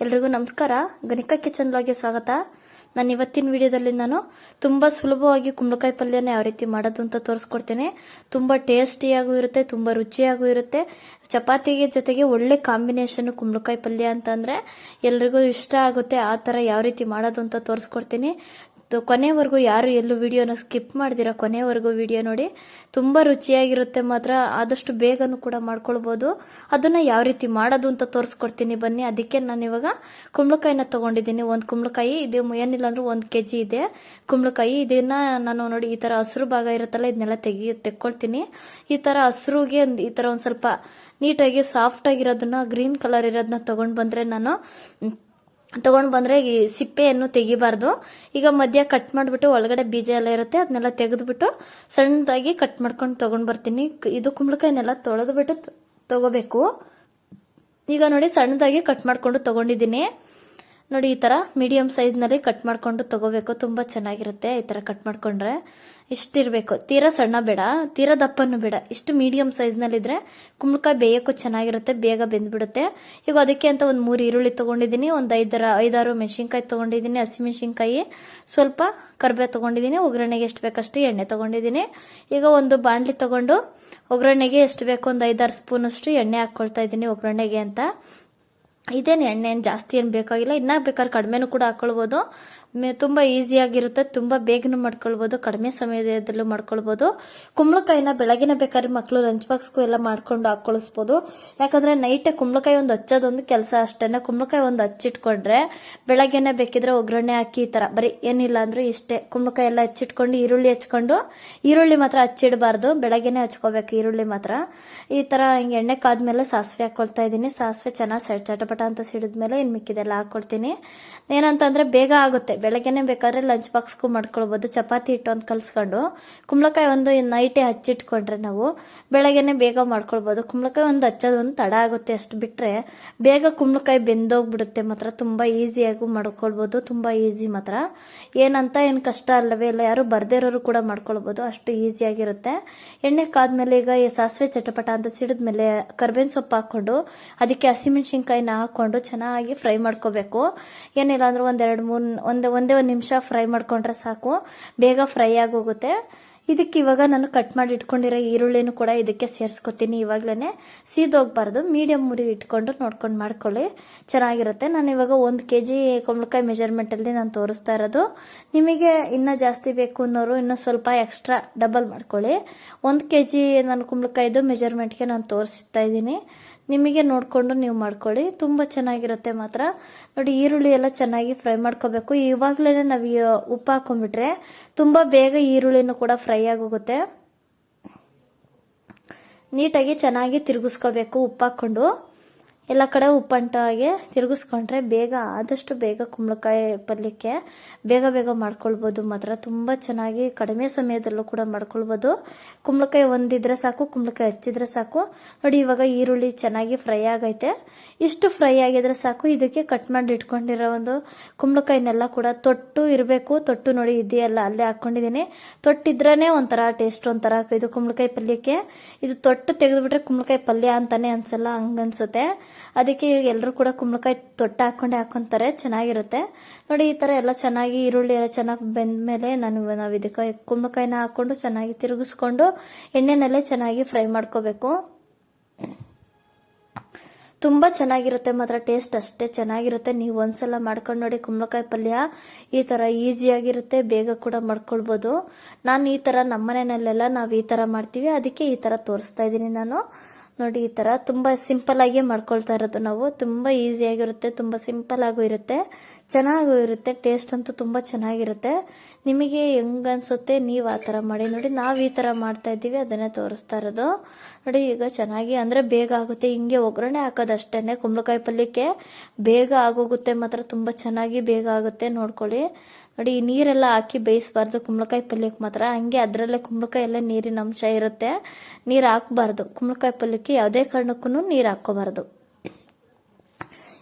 ಎಲ್ರಿಗೂ ನಮಸ್ಕಾರ. ಗಣಿಕಾ ಕಿಚನ್ ಲಾಗೆ ಸ್ವಾಗತ. ನಾನು ಇವತ್ತಿನ ವಿಡಿಯೋದಲ್ಲಿ ನಾನು ತುಂಬ ಸುಲಭವಾಗಿ ಕುಂಬಳಕಾಯಿ ಪಲ್ಯನ ಯಾವ ರೀತಿ ಮಾಡೋದು ಅಂತ ತೋರಿಸ್ಕೊಡ್ತೇನೆ. ತುಂಬ ಟೇಸ್ಟಿಯಾಗೂ ಇರುತ್ತೆ, ತುಂಬ ರುಚಿಯಾಗೂ ಇರುತ್ತೆ. ಚಪಾತಿಗೆ ಜೊತೆಗೆ ಒಳ್ಳೆ ಕಾಂಬಿನೇಷನ್ ಕುಂಬಳಕಾಯಿ ಪಲ್ಯ ಅಂತಂದರೆ ಎಲ್ರಿಗೂ ಇಷ್ಟ ಆಗುತ್ತೆ. ಆ ಥರ ಯಾವ ರೀತಿ ಮಾಡೋದು ಅಂತ ತೋರಿಸ್ಕೊಡ್ತೀನಿ. ತ- ಕೊನೆವರೆಗೂ ಯಾರು ಎಲ್ಲೂ ವಿಡಿಯೋನ ಸ್ಕಿಪ್ ಮಾಡ್ದಿರ ಕೊನೆವರೆಗೂ ವಿಡಿಯೋ ನೋಡಿ. ತುಂಬ ರುಚಿಯಾಗಿರುತ್ತೆ ಮಾತ್ರ. ಆದಷ್ಟು ಬೇಗನೂ ಕೂಡ ಮಾಡ್ಕೊಳ್ಬೋದು. ಅದನ್ನು ಯಾವ ರೀತಿ ಮಾಡೋದು ಅಂತ ತೋರಿಸ್ಕೊಡ್ತೀನಿ ಬನ್ನಿ. ಅದಕ್ಕೆ ನಾನು ಇವಾಗ ಕುಂಬಳಕಾಯಿನ ತೊಗೊಂಡಿದ್ದೀನಿ. ಒಂದು ಕುಂಬಳಕಾಯಿ, ಇದು ಏನಿಲ್ಲ ಅಂದ್ರೆ ಒಂದು ಕೆ ಜಿ ಇದೆ. ಕುಂಬಳಕಾಯಿ, ಇದನ್ನ ನಾನು ನೋಡಿ ಈ ಥರ ಹಸಿರು ಭಾಗ ಇರುತ್ತಲ್ಲ, ಇದನ್ನೆಲ್ಲ ತೆಗಿ, ತೆಕ್ಕೊಳ್ತೀನಿ. ಈ ಥರ ಹಸಿರುಗೆ ಈ ಥರ ಒಂದು ಸ್ವಲ್ಪ ನೀಟಾಗಿ ಸಾಫ್ಟ್ ಆಗಿರೋದನ್ನ ಗ್ರೀನ್ ಕಲರ್ ಇರೋದನ್ನ ತೊಗೊಂಡು ಬಂದರೆ ನಾನು ತಗೊಂಡು ಬಂದರೆ ಈ ಸಿಪ್ಪೆಯನ್ನು ತೆಗಿಬಾರ್ದು. ಈಗ ಮಧ್ಯ ಕಟ್ ಮಾಡಿಬಿಟ್ಟು ಒಳಗಡೆ ಬೀಜ ಎಲ್ಲ ಇರುತ್ತೆ, ಅದನ್ನೆಲ್ಲ ತೆಗೆದುಬಿಟ್ಟು ಸಣ್ಣದಾಗಿ ಕಟ್ ಮಾಡ್ಕೊಂಡು ತೊಗೊಂಡು ಬರ್ತೀನಿ. ಇದು ಕುಂಬಳಕಾಯಿನೆಲ್ಲ ತೊಳೆದುಬಿಟ್ಟು ತಗೋಬೇಕು. ಈಗ ನೋಡಿ ಸಣ್ಣದಾಗಿ ಕಟ್ ಮಾಡಿಕೊಂಡು ತೊಗೊಂಡಿದ್ದೀನಿ. ನೋಡಿ, ಈ ಥರ ಮೀಡಿಯಮ್ ಸೈಜ್ನಲ್ಲಿ ಕಟ್ ಮಾಡಿಕೊಂಡು ತಗೋಬೇಕು. ತುಂಬ ಚೆನ್ನಾಗಿರುತ್ತೆ ಈ ಥರ ಕಟ್ ಮಾಡಿಕೊಂಡ್ರೆ. ಇಷ್ಟಿರಬೇಕು. ತೀರಾ ಸಣ್ಣ ಬೇಡ, ತೀರಾ ದಪ್ಪನೂ ಬೇಡ. ಇಷ್ಟು ಮೀಡಿಯಮ್ ಸೈಜ್ನಲ್ಲಿದ್ದರೆ ಕುಂಬಳಕಾಯಿ ಬೇಯೋಕ್ಕೂ ಚೆನ್ನಾಗಿರುತ್ತೆ, ಬೇಗ ಬೆಂದ್ಬಿಡುತ್ತೆ. ಈಗ ಅದಕ್ಕೆ ಅಂತ ಒಂದು ಮೂರು ಈರುಳ್ಳಿ ತೊಗೊಂಡಿದ್ದೀನಿ, ಒಂದು ಐದರ, ಐದಾರು ಮೆಣಸಿನ್ಕಾಯಿ ತೊಗೊಂಡಿದ್ದೀನಿ ಹಸಿಮೆಣಸಿನ್ಕಾಯಿ ಸ್ವಲ್ಪ ಕರಿಬೇವು ತೊಗೊಂಡಿದ್ದೀನಿ, ಒಗ್ಗರಣೆಗೆ ಎಷ್ಟು ಬೇಕಷ್ಟು ಎಣ್ಣೆ ತೊಗೊಂಡಿದ್ದೀನಿ. ಈಗ ಒಂದು ಬಾಣಲಿ ತೊಗೊಂಡು ಒಗ್ಗರಣೆಗೆ ಎಷ್ಟು ಬೇಕು ಒಂದು ಐದಾರು ಸ್ಪೂನಷ್ಟು ಎಣ್ಣೆ ಹಾಕ್ಕೊಳ್ತಾ ಇದ್ದೀನಿ ಒಗ್ಗರಣೆಗೆ ಅಂತ. ಇದೇನು ಎಣ್ಣೆ ಏನು ಜಾಸ್ತಿ ಏನು ಬೇಕಾಗಿಲ್ಲ ಇನ್ನ ಬೇಕಾದ್ರೆ ಕಡಿಮೆನೂ ಕೂಡ ಹಾಕ್ಕೊಳ್ಬೋದು ತುಂಬ ಈಸಿಯಾಗಿರುತ್ತೆ ತುಂಬ ಬೇಗನೂ ಮಾಡ್ಕೊಳ್ಬೋದು, ಕಡಿಮೆ ಸಮಯದಲ್ಲೂ ಮಾಡ್ಕೊಳ್ಬೋದು. ಕುಂಬಳಕಾಯಿನ ಬೆಳಗಿನ ಬೇಕಾದ್ರೆ ಮಕ್ಕಳು ಲಂಚ್ ಬಾಕ್ಸ್ಗೂ ಎಲ್ಲ ಮಾಡ್ಕೊಂಡು ಹಾಕ್ಕೊಳಿಸ್ಬೋದು. ಯಾಕಂದ್ರೆ ನೈಟೇ ಕುಂಬಳಕಾಯಿ ಒಂದು ಹಚ್ಚೋದೊಂದು ಕೆಲಸ ಅಷ್ಟೇನೆ. ಕುಂಬಳಕಾಯಿ ಒಂದು ಹಚ್ಚಿಟ್ಕೊಂಡ್ರೆ ಬೆಳಗ್ಗೆನೆ ಬೇಕಿದ್ರೆ ಒಗ್ಗರಣೆ ಹಾಕಿ ಈ ಥರ ಬರೀ ಏನಿಲ್ಲ ಅಂದ್ರೆ ಇಷ್ಟೇ. ಕುಂಬಳಕಾಯಿ ಎಲ್ಲ ಹಚ್ಚಿಟ್ಕೊಂಡು ಈರುಳ್ಳಿ ಹಚ್ಕೊಂಡು, ಈರುಳ್ಳಿ ಮಾತ್ರ ಹಚ್ಚಿಡಬಾರ್ದು. ಬೆಳಗ್ಗೆನೆ ಹಚ್ಕೋಬೇಕು ಈರುಳ್ಳಿ ಮಾತ್ರ. ಈ ಥರ ಹಿಂಗೆ ಎಣ್ಣೆ ಕಾದ್ಮೇಲೆ ಸಾಸಿವೆ ಹಾಕ್ಕೊಳ್ತಾ ಇದ್ದೀನಿ. ಸಾಸಿವೆ ಚೆನ್ನಾಗಿ ಸೈ ಚಟಪಟ ಅಂತ ಸಿಡಿದ್ಮೇಲೆ ಇನ್ನು ಮಿಕ್ಕಿದೆಲ್ಲ ಹಾಕ್ಕೊಳ್ತೀನಿ ಏನಂತಂದ್ರೆ ಬೇಗ ಆಗುತ್ತೆ. ಬೆಳಗ್ಗೆನೆ ಬೇಕಾದ್ರೆ ಲಂಚ್ ಬಾಕ್ಸ್ಗೂ ಮಾಡ್ಕೊಳ್ಬೋದು. ಚಪಾತಿ ಹಿಟ್ಟು ಒಂದು ಕಲಿಸ್ಕೊಂಡು. ಕುಂಬಳಕಾಯಿ ಒಂದು ನೈಟೇ ಹಚ್ಚಿಟ್ಕೊಂಡ್ರೆ ನಾವು ಬೆಳಗ್ಗೆನೆ ಬೇಗ ಮಾಡ್ಕೊಳ್ಬೋದು. ಕುಂಬಳಕಾಯಿ ಒಂದು ಹಚ್ಚೋದು ಒಂದು ತಡ ಆಗುತ್ತೆ ಅಷ್ಟು ಬಿಟ್ಟರೆ ಬೇಗ ಕುಂಬಳಕಾಯಿ ಬೆಂದೋಗ್ಬಿಡುತ್ತೆ ಮಾತ್ರ. ತುಂಬ ಈಸಿಯಾಗೂ ಮಾಡ್ಕೊಳ್ಬೋದು. ತುಂಬ ಈಸಿ ಮಾತ್ರ. ಏನಂತ ಏನು ಕಷ್ಟ ಅಲ್ಲವೇ ಇಲ್ಲ. ಯಾರು ಬರ್ದೇ ಇರೋರು ಕೂಡ ಮಾಡ್ಕೊಳ್ಬೋದು. ಅಷ್ಟು ಈಸಿಯಾಗಿರುತ್ತೆ ಎಣ್ಣೆ ಕಾದ್ಮೇಲೆ ಈಗ ಈ ಸಾಸಿವೆ ಚಟಪಟ ಅಂತ ಸಿಡಿದ್ಮೇಲೆ ಕರ್ಬೇವಿನ ಸೊಪ್ಪು ಹಾಕೊಂಡು ಅದಕ್ಕೆ ಹಸಿಮೆಣಸಿನ್ಕಾಯಿನ ಹಾಕೊಂಡು ಚೆನ್ನಾಗಿ ಫ್ರೈ ಮಾಡ್ಕೋಬೇಕು. ಏನಿಲ್ಲ ಅಂದ್ರೆ ಒಂದೆರಡು ಮೂರು ಒಂದು ಒಂದೇ ಒಂದು ನಿಮಿಷ ಫ್ರೈ ಮಾಡ್ಕೊಂಡ್ರೆ ಸಾಕು. ಬೇಗ ಫ್ರೈ ಆಗೋಗುತ್ತೆ. ಇದಕ್ಕೆ ಇವಾಗ ನಾನು ಕಟ್ ಮಾಡಿ ಇಟ್ಕೊಂಡಿರೋ ಈರುಳ್ಳಿನೂ ಕೂಡ ಇದಕ್ಕೆ ಸೇರಿಸ್ಕೊತೀನಿ. ಇವಾಗಲೇ ಸೀದೋಗ್ಬಾರ್ದು. ಮೀಡಿಯಮ್ ಮುರಿ ಇಟ್ಕೊಂಡು ನೋಡ್ಕೊಂಡು ಮಾಡ್ಕೊಳ್ಳಿ. ಚೆನ್ನಾಗಿರುತ್ತೆ. ನಾನು ಇವಾಗ ಒಂದು ಕೆ ಜಿ ಕುಂಬಳಕಾಯಿ ಮೆಜರ್ಮೆಂಟಲ್ಲಿ ನಾನು ತೋರಿಸ್ತಾ ಇರೋದು. ನಿಮಗೆ ಇನ್ನೂ ಜಾಸ್ತಿ ಬೇಕು ಅನ್ನೋರು ಇನ್ನೂ ಸ್ವಲ್ಪ ಎಕ್ಸ್ಟ್ರಾ ಡಬಲ್ ಮಾಡ್ಕೊಳ್ಳಿ. ಒಂದು ಕೆ ಜಿ ನಾನು ಕುಂಬಳಕಾಯ್ದು ಮೆಜರ್ಮೆಂಟ್ಗೆ ನಾನು ತೋರಿಸ್ತಾ ಇದ್ದೀನಿ. ನಿಮಗೆ ನೋಡಿಕೊಂಡು ನೀವು ಮಾಡ್ಕೊಳ್ಳಿ. ತುಂಬ ಚೆನ್ನಾಗಿರುತ್ತೆ ಮಾತ್ರ. ನೋಡಿ, ಈರುಳ್ಳಿ ಎಲ್ಲ ಚೆನ್ನಾಗಿ ಫ್ರೈ ಮಾಡ್ಕೋಬೇಕು. ಇವಾಗಲೇ ನಾವು ಉಪ್ಪು ಹಾಕೊಂಡ್ಬಿಟ್ರೆ ತುಂಬ ಬೇಗ ಈರುಳ್ಳಿನೂ ಕೂಡ ಫ್ರೈ ಆಗೋಗುತ್ತೆ. ನೀಟಾಗಿ ಚೆನ್ನಾಗಿ ತಿರುಗಿಸ್ಕೋಬೇಕು ಉಪ್ಪು ಹಾಕ್ಕೊಂಡು ಎಲ್ಲ ಕಡೆ ಉಪ್ಪಂಟಾಗೆ ತಿರುಗಿಸ್ಕೊಂಡ್ರೆ ಬೇಗ, ಆದಷ್ಟು ಬೇಗ ಕುಂಬಳಕಾಯಿ ಪಲ್ಯಕ್ಕೆ ಬೇಗ ಬೇಗ ಮಾಡ್ಕೊಳ್ಬೋದು. ಮಾತ್ರ ತುಂಬ ಚೆನ್ನಾಗಿ ಕಡಿಮೆ ಸಮಯದಲ್ಲೂ ಕೂಡ ಮಾಡ್ಕೊಳ್ಬೋದು. ಕುಂಬಳಕಾಯಿ ಒಂದಿದ್ರೆ ಸಾಕು, ಕುಂಬಳಕಾಯಿ ಹಚ್ಚಿದ್ರೆ ಸಾಕು. ನೋಡಿ, ಇವಾಗ ಈರುಳ್ಳಿ ಚೆನ್ನಾಗಿ ಫ್ರೈ ಆಗೈತೆ. ಇಷ್ಟು ಫ್ರೈ ಆಗಿದ್ರೆ ಸಾಕು. ಇದಕ್ಕೆ ಕಟ್ ಮಾಡಿ ಇಟ್ಕೊಂಡಿರೋ ಒಂದು ಕುಂಬಳಕಾಯಿನೆಲ್ಲ ಕೂಡ ತೊಟ್ಟು ಇರಬೇಕು. ತೊಟ್ಟು ನೋಡಿ ಇದೆಯಲ್ಲ, ಅಲ್ಲೇ ಹಾಕೊಂಡಿದ್ದೀನಿ. ತೊಟ್ಟಿದ್ರೇ ಒಂಥರ ಟೇಸ್ಟ್ ಒಂಥರ ಇದು ಕುಂಬಳಕಾಯಿ ಪಲ್ಯಕ್ಕೆ. ಇದು ತೊಟ್ಟು ತೆಗೆದುಬಿಟ್ರೆ ಕುಂಬಳಕಾಯಿ ಪಲ್ಯ ಅಂತಾನೆ ಅನ್ಸಲ್ಲ, ಹಂಗನ್ಸುತ್ತೆ. ಅದಕ್ಕೆ ಎಲ್ಲರೂ ಕೂಡ ಕುಂಬಳಕಾಯಿ ತೊಟ್ಟ ಹಾಕೊಂಡೆ ಹಾಕೊಂತಾರೆ, ಚೆನ್ನಾಗಿರುತ್ತೆ. ನೋಡಿ, ಈ ಥರ ಎಲ್ಲ ಚೆನ್ನಾಗಿ ಈರುಳ್ಳಿ ಎಲ್ಲ ಚೆನ್ನಾಗಿ ಬೆಂದ್ಮೇಲೆ ನಾನು ನಾವು ಇದಕ್ಕೆ ಕುಂಬಳಕಾಯಿನ ಹಾಕೊಂಡು ಚೆನ್ನಾಗಿ ತಿರುಗಿಸ್ಕೊಂಡು ಎಣ್ಣೆನಲ್ಲೇ ಚೆನ್ನಾಗಿ ಫ್ರೈ ಮಾಡ್ಕೋಬೇಕು. ತುಂಬ ಚೆನ್ನಾಗಿರುತ್ತೆ ಮಾತ್ರ ಟೇಸ್ಟ್, ಅಷ್ಟೇ ಚೆನ್ನಾಗಿರುತ್ತೆ. ನೀವು ಒಂದ್ಸಲ ಮಾಡ್ಕೊಂಡು ನೋಡಿ ಕುಂಬಳಕಾಯಿ ಪಲ್ಯ, ಈ ಥರ ಈಸಿಯಾಗಿರುತ್ತೆ ಬೇಗ ಕೂಡ ಮಾಡ್ಕೊಳ್ಬೋದು. ನಾನು ಈ ಥರ ನಮ್ಮನೆಯಲ್ಲೆಲ್ಲ ನಾವು ಈ ಥರ ಮಾಡ್ತೀವಿ, ಅದಕ್ಕೆ ಈ ಥರ ತೋರಿಸ್ತಾ ಇದ್ದೀನಿ ನಾನು. ನೋಡಿ, ಈ ಥರ ತುಂಬ ಆಗಿ ಮಾಡ್ಕೊಳ್ತಾ ಇರೋದು ನಾವು. ತುಂಬ ಈಸಿಯಾಗಿರುತ್ತೆ ತುಂಬ ಸಿಂಪಲ್ ಆಗೂ ಇರುತ್ತೆ. ಚೆನ್ನಾಗೂ ಇರುತ್ತೆ ಟೇಸ್ಟ್ ಅಂತೂ ತುಂಬ ಚೆನ್ನಾಗಿರುತ್ತೆ. ನಿಮಗೆ ಹೆಂಗ್ ಅನ್ಸುತ್ತೆ ನೀವು ಆ ಥರ ಮಾಡಿ ನೋಡಿ, ನಾವು ಈ ಥರ ಮಾಡ್ತಾ ಇದ್ದೀವಿ, ಅದನ್ನೇ ತೋರಿಸ್ತಾ ಇರೋದು. ನೋಡಿ, ಈಗ ಚೆನ್ನಾಗಿ ಅಂದರೆ ಬೇಗ ಆಗುತ್ತೆ. ಹಿಂಗೆ ಒಗ್ಗರಣೆ ಹಾಕೋದಷ್ಟೇ ಕುಂಬಳಕಾಯಿ ಪಲ್ಯಕ್ಕೆ ಬೇಗ ಆಗೋಗುತ್ತೆ ಮಾತ್ರ, ತುಂಬ ಚೆನ್ನಾಗಿ ಬೇಗ ಆಗುತ್ತೆ, ನೋಡ್ಕೊಳ್ಳಿ. ನೋಡಿ ನೀರೆಲ್ಲ ಹಾಕಿ ಬೇಯಿಸಬಾರ್ದು. ಕುಂಬಳಕಾಯಿ ಪಲ್ಯಕ್ಕೆ ಮಾತ್ರ. ಹಂಗೆ ಅದರಲ್ಲೇ ಕುಂಬಳಕಾಯಿ ಎಲ್ಲ ನೀರಿನ ಅಂಶ ಇರುತ್ತೆ. ನೀರು ಹಾಕಬಾರ್ದು. ಕುಂಬಳಕಾಯಿ ಪಲ್ಯಕ್ಕೆ ಯಾವುದೇ ಕಾರಣಕ್ಕೂ ನೀರು ಹಾಕೋಬಾರ್ದು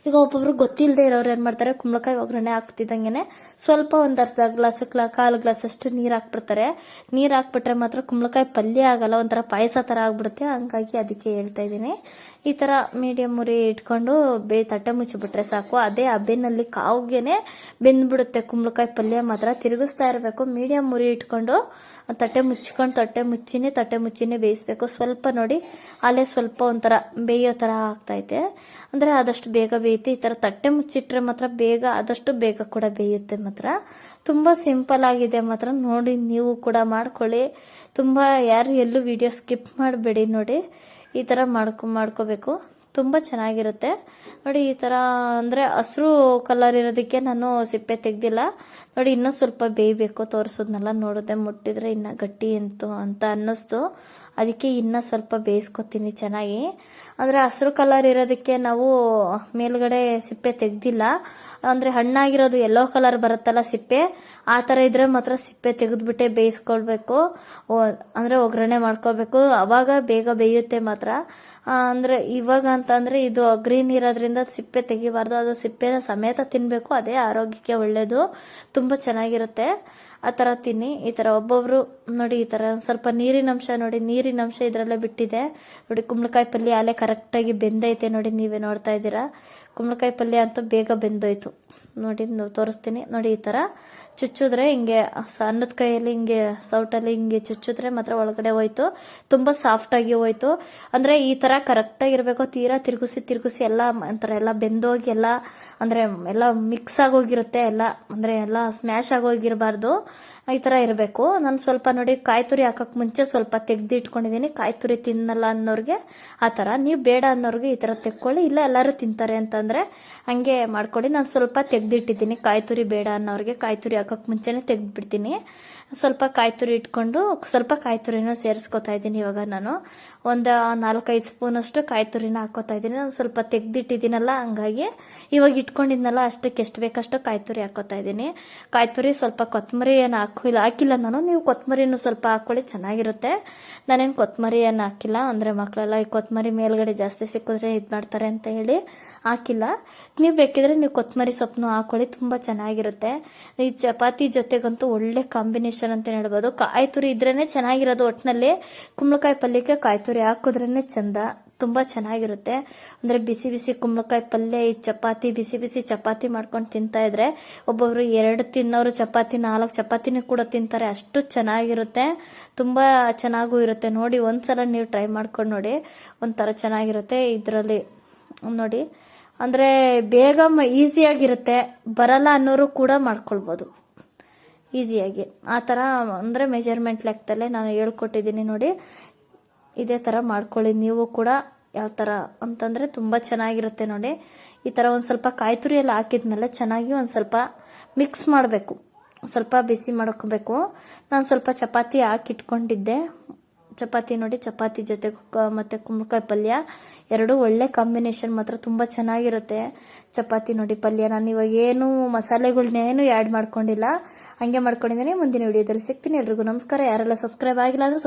ಈಗ ಒಬ್ಬೊಬ್ರು ಗೊತ್ತಿಲ್ಲದೆ ಇರೋರು ಏನು ಮಾಡ್ತಾರೆ? ಕುಂಬಳಕಾಯಿ ಒಗ್ಗರಣೆ ಹಾಕ್ತಿದ್ದಂಗೆ ಸ್ವಲ್ಪ ಒಂದು ಅರ್ಧ ಗ್ಲಾಸ್ ಕಾಲು ಗ್ಲಾಸ್ ಅಷ್ಟು ನೀರು ಹಾಕ್ಬಿಡ್ತಾರೆ. ನೀರು ಹಾಕ್ಬಿಟ್ರೆ ಮಾತ್ರ ಕುಂಬಳಕಾಯಿ ಪಲ್ಯ ಆಗಲ್ಲ. ಒಂಥರ ಪಾಯಸ ಥರ ಆಗ್ಬಿಡುತ್ತೆ. ಹಂಗಾಗಿ ಅದಕ್ಕೆ ಹೇಳ್ತಾ ಇದ್ದೀನಿ. ಈ ಥರ ಮೀಡಿಯಂ ಉರಿ ಇಟ್ಕೊಂಡು ಬೇ ತಟ್ಟೆ ಮುಚ್ಚಿಬಿಟ್ರೆ ಸಾಕು. ಅದೇ ಹಬ್ಬಿನಲ್ಲಿ ಕಾವ್ಗೆನೆ ಬೆಂದ್ಬಿಡುತ್ತೆ. ಕುಂಬಳಕಾಯಿ ಪಲ್ಯ ಮಾತ್ರ ತಿರುಗಿಸ್ತಾ ಇರಬೇಕು. ಮೀಡಿಯಮ್ ಉರಿ ಇಟ್ಕೊಂಡು ತಟ್ಟೆ ಮುಚ್ಕೊಂಡು ತಟ್ಟೆ ಮುಚ್ಚಿನೇ ತಟ್ಟೆ ಮುಚ್ಚಿನೇ ಬೇಯಿಸ್ಬೇಕು. ಸ್ವಲ್ಪ ನೋಡಿ ಅಲ್ಲೇ ಸ್ವಲ್ಪ ಒಂಥರ ಬೇಯೋ ಥರ ಆಗ್ತೈತೆ. ಅಂದರೆ ಆದಷ್ಟು ಬೇಗ ಬೇಯುತ್ತೆ ಈ ಥರ ತಟ್ಟೆ ಮುಚ್ಚಿಟ್ರೆ ಮಾತ್ರ ಬೇಗ, ಆದಷ್ಟು ಬೇಗ ಕೂಡ ಬೇಯುತ್ತೆ ಮಾತ್ರ. ತುಂಬ ಸಿಂಪಲ್ ಆಗಿದೆ ಮಾತ್ರ. ನೋಡಿ ನೀವು ಕೂಡ ಮಾಡ್ಕೊಳ್ಳಿ. ತುಂಬ ಯಾರು ಎಲ್ಲೂ ವಿಡಿಯೋ ಸ್ಕಿಪ್ ಮಾಡಬೇಡಿ ನೋಡಿ. ಈ ಥರ ಮಾಡ್ಕೊ, ಮಾಡ್ಕೋಬೇಕು. ತುಂಬ ಚೆನ್ನಾಗಿರುತ್ತೆ. ನೋಡಿ, ಈ ಥರ ಅಂದರೆ ಹಸಿರು ಕಲರ್ ಇರೋದಕ್ಕೆ ನಾನು ಸಿಪ್ಪೆ ತೆಗ್ದಿಲ್ಲ. ನೋಡಿ, ಇನ್ನೂ ಸ್ವಲ್ಪ ಬೇಯಬೇಕು. ತೋರಿಸೋದ್ನೆಲ್ಲ ನೋಡಿದೆ, ಮುಟ್ಟಿದ್ರೆ ಇನ್ನೂ ಗಟ್ಟಿ ಅಂತು ಅಂತ ಅನ್ನಿಸ್ತು. ಅದಕ್ಕೆ ಇನ್ನೂ ಸ್ವಲ್ಪ ಬೇಯಿಸ್ಕೊತೀನಿ ಚೆನ್ನಾಗಿ. ಅಂದರೆ ಹಸಿರು ಕಲರ್ ಇರೋದಕ್ಕೆ ನಾವು ಮೇಲ್ಗಡೆ ಸಿಪ್ಪೆ ತೆಗ್ದಿಲ್ಲ. ಅಂದರೆ ಹಣ್ಣಾಗಿರೋದು ಯೆಲ್ಲೋ ಕಲರ್ ಬರುತ್ತಲ್ಲ ಸಿಪ್ಪೆ, ಆ ಥರ ಇದ್ರೆ ಮಾತ್ರ ಸಿಪ್ಪೆ ತೆಗೆದ್ಬಿಟ್ಟೆ ಬೇಯಿಸ್ಕೊಳ್ಬೇಕು. ಅಂದರೆ ಒಗ್ಗರಣೆ ಮಾಡ್ಕೋಬೇಕು ಅವಾಗ ಬೇಗ ಬೇಯುತ್ತೆ ಮಾತ್ರ. ಅಂದರೆ ಇವಾಗ ಅಂತಂದರೆ ಇದು ಗ್ರೀನ್ ಇರೋದ್ರಿಂದ ಸಿಪ್ಪೆ ತೆಗಿಬಾರ್ದು. ಅದು ಸಿಪ್ಪೆನ ಸಮೇತ ತಿನ್ನಬೇಕು ಅದೇ ಆರೋಗ್ಯಕ್ಕೆ ಒಳ್ಳೆಯದು ತುಂಬ ಚೆನ್ನಾಗಿರುತ್ತೆ. ಆ ಥರ ತಿನ್ನಿ. ಈ ಥರ ಒಬ್ಬೊಬ್ರು, ನೋಡಿ ಈ ಥರ ಸ್ವಲ್ಪ ನೀರಿನಂಶ ನೋಡಿ. ನೀರಿನಂಶ ಇದರಲ್ಲೇ ಬಿಟ್ಟಿದೆ. ನೋಡಿ, ಕುಂಬಳಕಾಯಿ ಪಲ್ಯ ಅಲ್ಲೇ ಕರೆಕ್ಟಾಗಿ ಬೆಂದೈತೆ ನೋಡಿ, ನೀವೇ ನೋಡ್ತಾ ಇದ್ದೀರಾ. ಕುಂಬಳಕಾಯಿ ಪಲ್ಯ ಅಂತೂ ಬೇಗ ಬೆಂದೋಯ್ತು. ನೋಡಿ ತೋರಿಸ್ತೀನಿ. ನೋಡಿ, ಈ ಥರ ಚುಚ್ಚಿದ್ರೆ ಹಿಂಗೆ ಅನ್ನದ ಕೈಯಲ್ಲಿ ಹಿಂಗೆ, ಸೌಟಲ್ಲಿ ಹಿಂಗೆ ಚುಚ್ಚಿದ್ರೆ ಮಾತ್ರ ಒಳಗಡೆ ಹೋಯ್ತು. ತುಂಬ ಸಾಫ್ಟಾಗಿ ಹೋಯ್ತು. ಅಂದರೆ ಈ ಥರ ಕರೆಕ್ಟಾಗಿ ಇರಬೇಕು ತೀರಾ ತಿರುಗಿಸಿ ತಿರುಗಿಸಿ ಎಲ್ಲ ಒಂಥರ ಎಲ್ಲ ಬೆಂದೋಗಿ ಎಲ್ಲ, ಅಂದರೆ ಎಲ್ಲ ಮಿಕ್ಸ್ ಆಗೋಗಿರುತ್ತೆ. ಎಲ್ಲ, ಅಂದರೆ ಎಲ್ಲ ಸ್ಮ್ಯಾಶ್ ಆಗೋಗಿರಬಾರ್ದು. ಈ ಥರ ಇರಬೇಕು. ನಾನು ಸ್ವಲ್ಪ ನೋಡಿ ಕಾಯಿ ತುರಿ ಹಾಕಕ್ಕೆ ಮುಂಚೆ ಸ್ವಲ್ಪ ತೆಗ್ದು ಇಟ್ಕೊಂಡಿದ್ದೀನಿ ಕಾಯಿ ತುರಿ ತಿನ್ನಲ್ಲ ಅನ್ನೋರಿಗೆ ಆ ಥರ ನೀವು ಬೇಡ ಅನ್ನೋರಿಗೆ ಈ ಥರ ತೆಕ್ಕೊಳ್ಳಿ. ಇಲ್ಲ ಎಲ್ಲರೂ ತಿಂತಾರೆ ಅಂತಂದರೆ ಹಂಗೆ ಮಾಡ್ಕೊಳ್ಳಿ. ನಾನು ಸ್ವಲ್ಪ ತೆಗೆದಿಟ್ಟಿದ್ದೀನಿ. ಕಾಯಿ ತುರಿ ಬೇಡ ಅನ್ನೋರಿಗೆ ಕಾಯಿ ತುರಿ ಮುಂಚೆನೆ ಮುಂಚೆನೇ ತೆಗ್ದುಬಿಡ್ತೀನಿ. ಸ್ವಲ್ಪ ಕಾಯಿ ತುರಿ ಇಟ್ಕೊಂಡು ಸ್ವಲ್ಪ ಕಾಯಿ ತುರಿನ ಸೇರಿಸ್ಕೊತಾ ಇದ್ದೀನಿ ಇವಾಗ ನಾನು. ಒಂದು ನಾಲ್ಕೈದು ಸ್ಪೂನಷ್ಟು ಕಾಯಿ ತುರಿನ ಹಾಕೋತಾ ಇದ್ದೀನಿ. ನಾನು ಸ್ವಲ್ಪ ತೆಗೆದಿಟ್ಟಿದ್ದೀನಲ್ಲ ಹಂಗಾಗಿ ಇವಾಗ ಇಟ್ಕೊಂಡಿದ್ನಲ್ಲ ಅಷ್ಟಕ್ಕೆ ಎಷ್ಟು ಬೇಕಷ್ಟು ಕಾಯಿ ತುರಿ ಹಾಕೋತಾ ಇದ್ದೀನಿ. ಕಾಯಿ ತುರಿ ಸ್ವಲ್ಪ ಕೊತ್ತಂಬರಿ ಏನು ಹಾಕಿಲ್ಲ ಹಾಕಿಲ್ಲ ನಾನು ನೀವು ಕೊತ್ತಂಬರಿನೂ ಸ್ವಲ್ಪ ಹಾಕ್ಕೊಳ್ಳಿ, ಚೆನ್ನಾಗಿರುತ್ತೆ. ನಾನೇನು ಕೊತ್ತಂಬರಿ ಏನು ಹಾಕಿಲ್ಲ, ಅಂದರೆ ಮಕ್ಕಳೆಲ್ಲ ಈ ಕೊತ್ತಂಬರಿ ಮೇಲ್ಗಡೆ ಜಾಸ್ತಿ ಸಿಕ್ಕಿದ್ರೆ ಇದು ಮಾಡ್ತಾರೆ ಅಂತ ಹೇಳಿ ಹಾಕಿಲ್ಲ. ನೀವು ಬೇಕಿದ್ರೆ ನೀವು ಕೊತ್ತಂಬರಿ ಸೊಪ್ಪನ್ನು ಹಾಕೊಳ್ಳಿ ತುಂಬ ಚೆನ್ನಾಗಿರುತ್ತೆ. ಈ ಚಪಾತಿ ಜೊತೆಗಂತೂ ಒಳ್ಳೆ ಕಾಂಬಿನೇಷನ್ ಅಂತ ಹೇಳ್ಬೋದು. ಕಾಯಿ ತುರಿ ಇದ್ರೇ ಚೆನ್ನಾಗಿರೋದು ಒಟ್ಟಿನಲ್ಲಿ ಕುಂಬಳಕಾಯಿ ಪಲ್ಯಕ್ಕೆ ಕಾಯಿ ತುರಿ ಹಾಕಿದ್ರೇ ಚಂದ. ತುಂಬ ಚೆನ್ನಾಗಿರುತ್ತೆ. ಅಂದರೆ ಬಿಸಿ ಬಿಸಿ ಕುಂಬಳಕಾಯಿ ಪಲ್ಯ, ಈ ಚಪಾತಿ, ಬಿಸಿ ಬಿಸಿ ಚಪಾತಿ ಮಾಡ್ಕೊಂಡು ತಿಂತಾ ಇದ್ರೆ ಒಬ್ಬೊಬ್ರು ಎರಡು ತಿನ್ನೋರು ಚಪಾತಿ, ನಾಲ್ಕು ಚಪಾತಿನೂ ಕೂಡ ತಿಂತಾರೆ. ಅಷ್ಟು ಚೆನ್ನಾಗಿರುತ್ತೆ. ತುಂಬ ಚೆನ್ನಾಗೂ ಇರುತ್ತೆ. ನೋಡಿ, ಒಂದ್ಸಲ ನೀವು ಟ್ರೈ ಮಾಡ್ಕೊಂಡು ನೋಡಿ. ಒಂಥರ ಚೆನ್ನಾಗಿರುತ್ತೆ ಇದರಲ್ಲಿ. ನೋಡಿ, ಅಂದರೆ ಬೇಗ ಈಸಿಯಾಗಿರುತ್ತೆ. ಬರಲ್ಲ ಅನ್ನೋರು ಕೂಡ ಮಾಡ್ಕೊಳ್ಬೋದು. ಈಸಿಯಾಗಿ. ಆ ಥರ, ಅಂದರೆ ಮೆಜರ್ಮೆಂಟ್ ಲೆಕ್ಕದಲ್ಲೇ ನಾನು ಹೇಳ್ಕೊಟ್ಟಿದ್ದೀನಿ ನೋಡಿ. ಇದೇ ಥರ ಮಾಡ್ಕೊಳ್ಳಿ. ನೀವು ಕೂಡ ಯಾವ ಥರ ಅಂತಂದರೆ ತುಂಬ ಚೆನ್ನಾಗಿರುತ್ತೆ ನೋಡಿ. ಈ ಥರ ಒಂದು ಸ್ವಲ್ಪ ಕಾಯಿ ತುರಿ ಎಲ್ಲ ಹಾಕಿದ್ಮೇಲೆ ಚೆನ್ನಾಗಿ ಒಂದು ಸ್ವಲ್ಪ ಮಿಕ್ಸ್ ಮಾಡಬೇಕು. ಸ್ವಲ್ಪ ಬಿಸಿ ಮಾಡ್ಕೋಬೇಕು. ನಾನು ಸ್ವಲ್ಪ ಚಪಾತಿ ಹಾಕಿಟ್ಕೊಂಡಿದ್ದೆ. ಚಪಾತಿ ನೋಡಿ, ಚಪಾತಿ ಜೊತೆ ಮತ್ತು ಕುಂಬಳಕಾಯಿ ಪಲ್ಯ ಎರಡು ಒಳ್ಳೆ ಕಾಂಬಿನೇಷನ್ ಮಾತ್ರ ತುಂಬ ಚೆನ್ನಾಗಿರುತ್ತೆ. ಚಪಾತಿ ನೋಡಿ, ಪಲ್ಯ. ನಾನು ಇವಾಗ ಏನು ಮಸಾಲೆಗಳನ್ನೇನು ಆ್ಯಡ್ ಮಾಡ್ಕೊಂಡಿಲ್ಲ. ಹಂಗೆ ಮಾಡ್ಕೊಂಡಿದ್ದೀನಿ. ಮುಂದಿನ ವಿಡಿಯೋದಲ್ಲಿ ಸಿಗ್ತೀನಿ ಎಲ್ರಿಗೂ. ನಮಸ್ಕಾರ. ಯಾರೆಲ್ಲ ಸಬ್ಸ್ಕ್ರೈಬ್ ಆಗಿಲ್ಲ ಅಂದರೆ